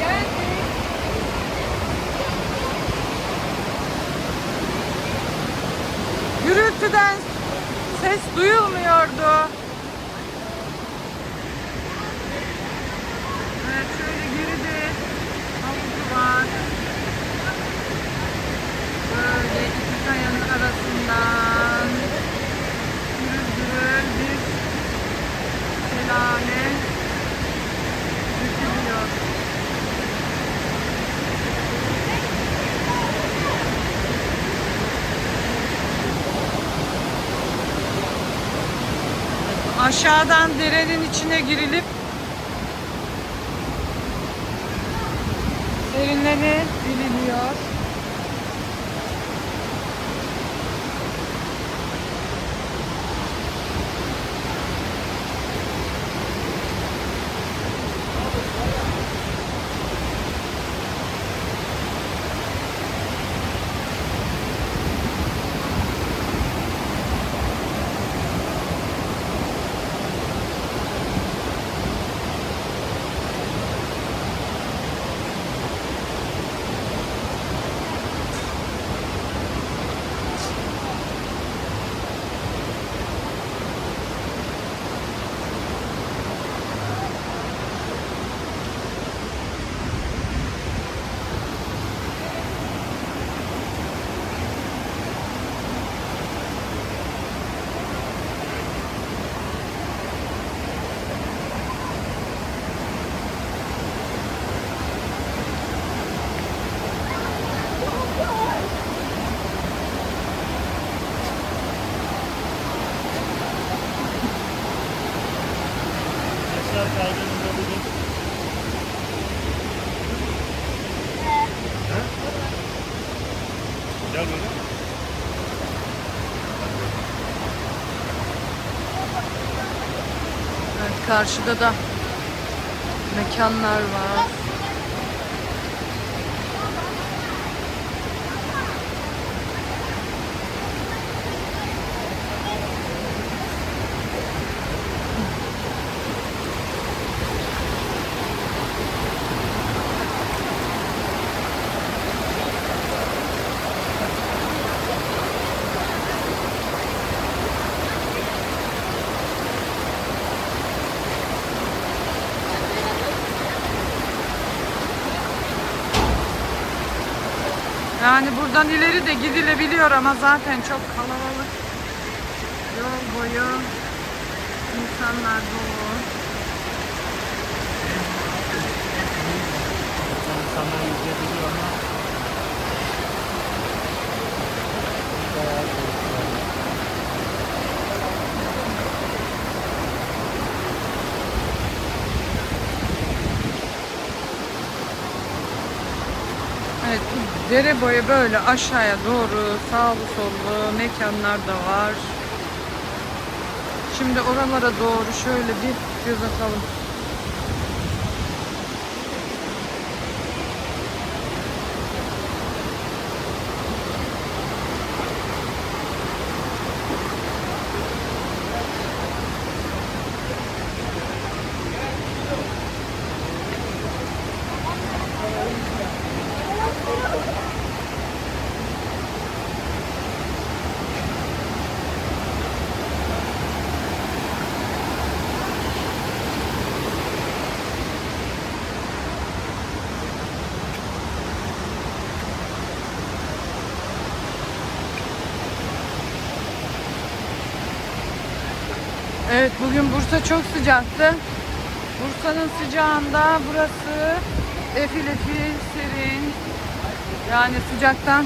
Geldik. Gürültüden ses duyulmuyordu. Evet şöyle geride havuzu var. Böyle iki kayanın arasından Aşağıdan derenin içine girilip serinlenebiliniyor. Evet, karşıda da mekanlar var. Yani buradan ileri de gidilebiliyor ama zaten çok kalabalık. Yol boyu insanlar dolu. İnsanlar yüzleyebiliyor ama Evet, dere boyu böyle aşağıya doğru sağlı sollu mekanlar da var. Şimdi oralara doğru şöyle bir göz atalım. Evet bugün Bursa çok sıcaktı. Bursa'nın sıcağında burası efil efil serin. Yani sıcaktan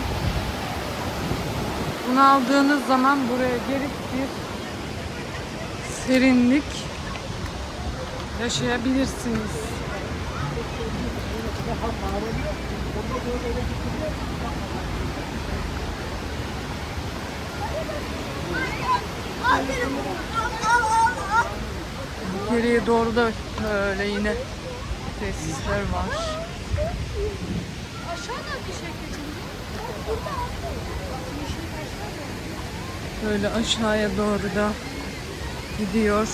bunaldığınız zaman buraya gelip bir serinlik yaşayabilirsiniz. Geriye doğru da böyle yine tesisler var. Aşağıdaki şirketin. Böyle aşağıya doğru da gidiyor.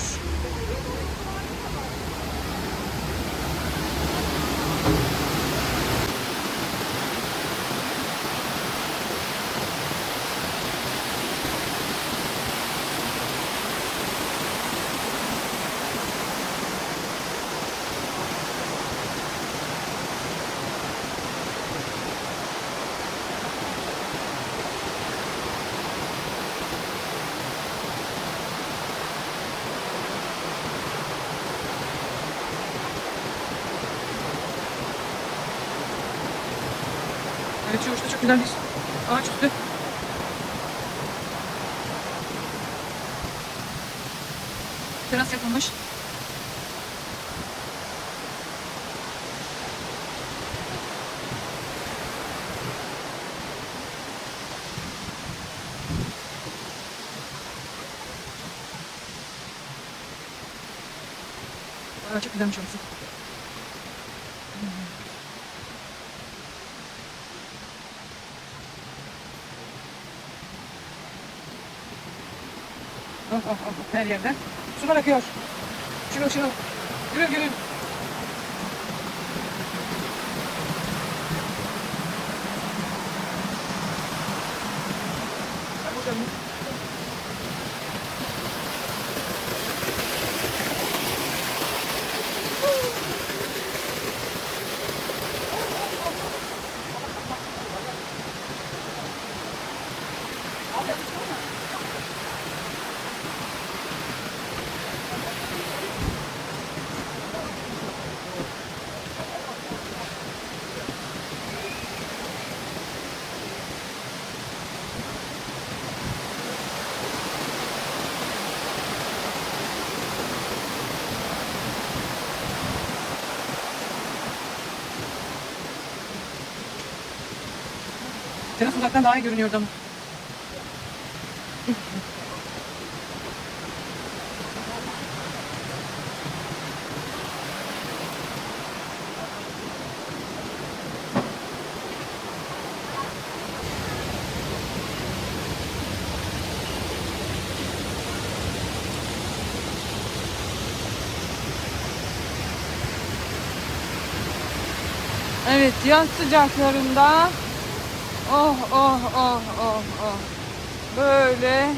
Güzel bir ağaç üstü. Teras yapılmış. Çok güzelmiş orası. Oh, oh, oh, her yerde. Sular akıyor. Şurada şurada. Gülün gülün. Teras uzaktan daha iyi görünüyordu ama. Evet yaz sıcaklarında oh oh oh oh oh böyle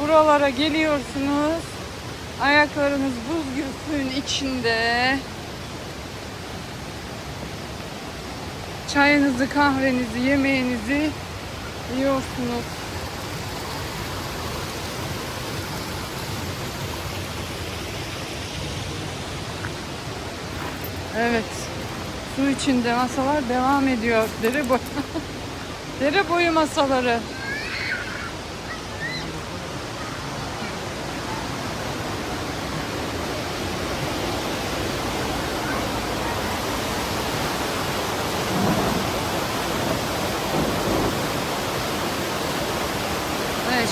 buralara geliyorsunuz ayaklarınız buz gibi suyun içinde çayınızı kahvenizi yemeğinizi yiyorsunuz. Evet. Su içinde masalar devam ediyor. Dere boyu. Dere boyu masaları.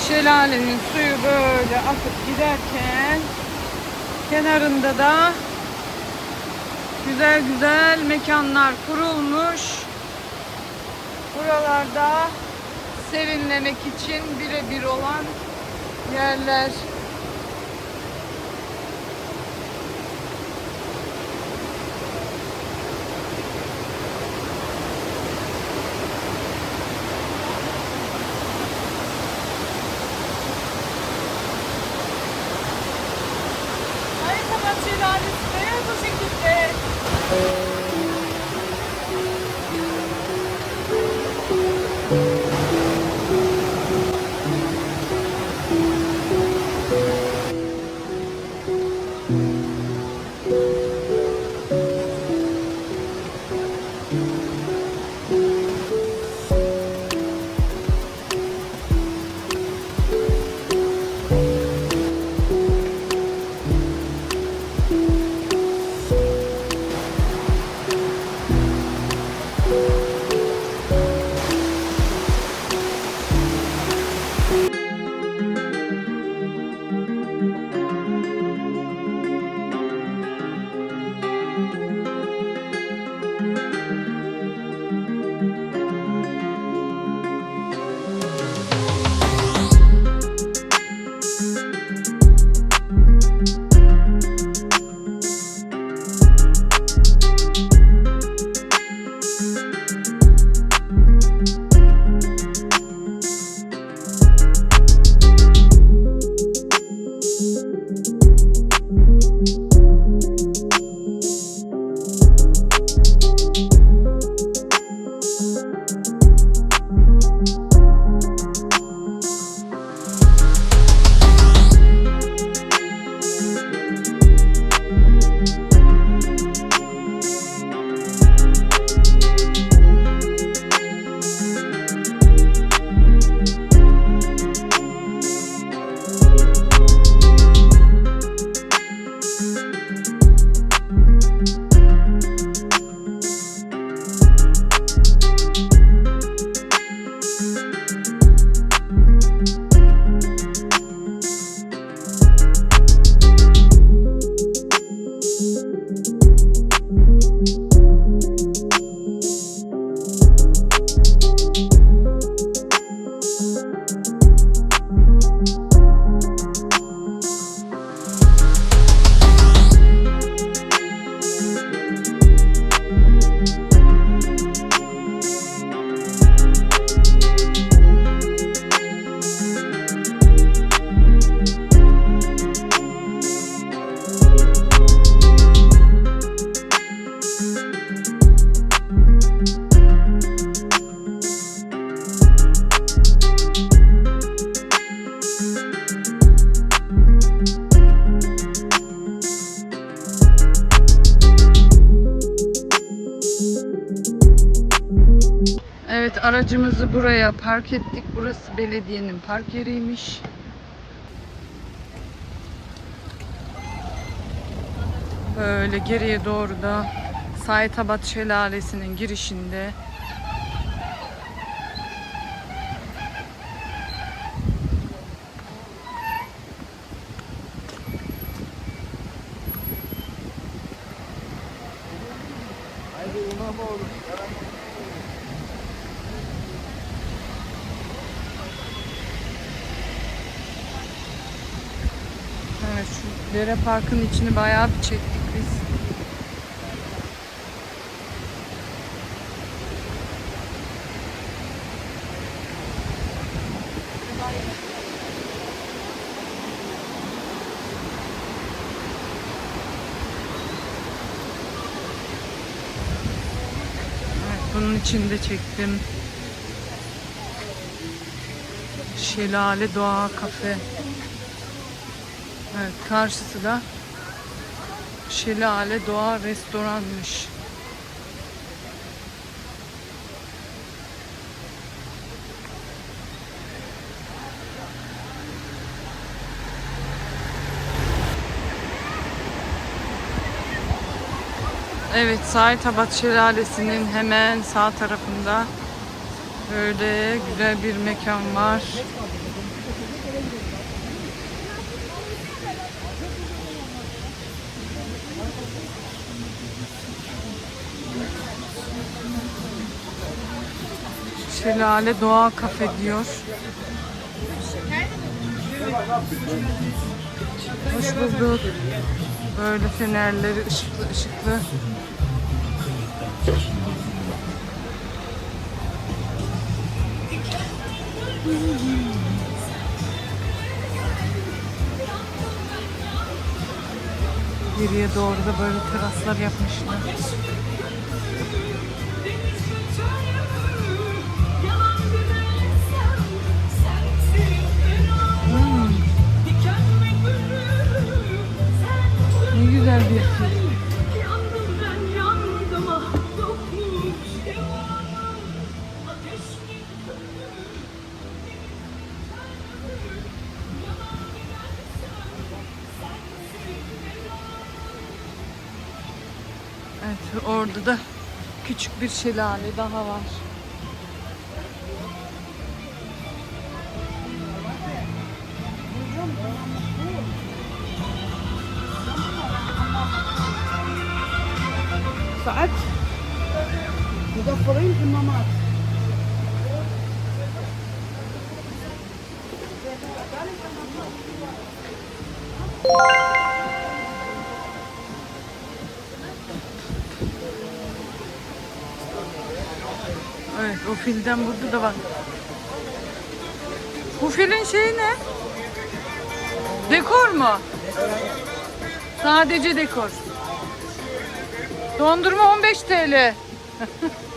Şelalenin suyu böyle akıp giderken kenarında da Güzel güzel mekanlar kurulmuş. Buralarda serinlemek için birebir olan yerler. Aracımızı buraya park ettik. Burası belediyenin park yeriymiş. Böyle geriye doğru da Saitabat Şelalesi'nin girişinde Evet şu dere parkın içini bayağı bir çektik biz. Bunun içinde çektim. Şelale Doğa Kafe. Evet, karşısı da Şelale Doğa Restoranmış. Evet, Saitabat Şelalesi'nin hemen sağ tarafında böyle güzel bir mekan var. Şelale Doğa Kafe diyor. Hoş bulduk. Böyle fenerleri ışıklı ışıklı. Geriye doğru da böyle teraslar yapmışlar. Gibi Evet orada da küçük bir şelale daha var. saat Muzaffarayın imamat. Evet o filden burada da var. Bu filin şeyi ne? Dekor mu? Sadece dekor. Dondurma 15 TL.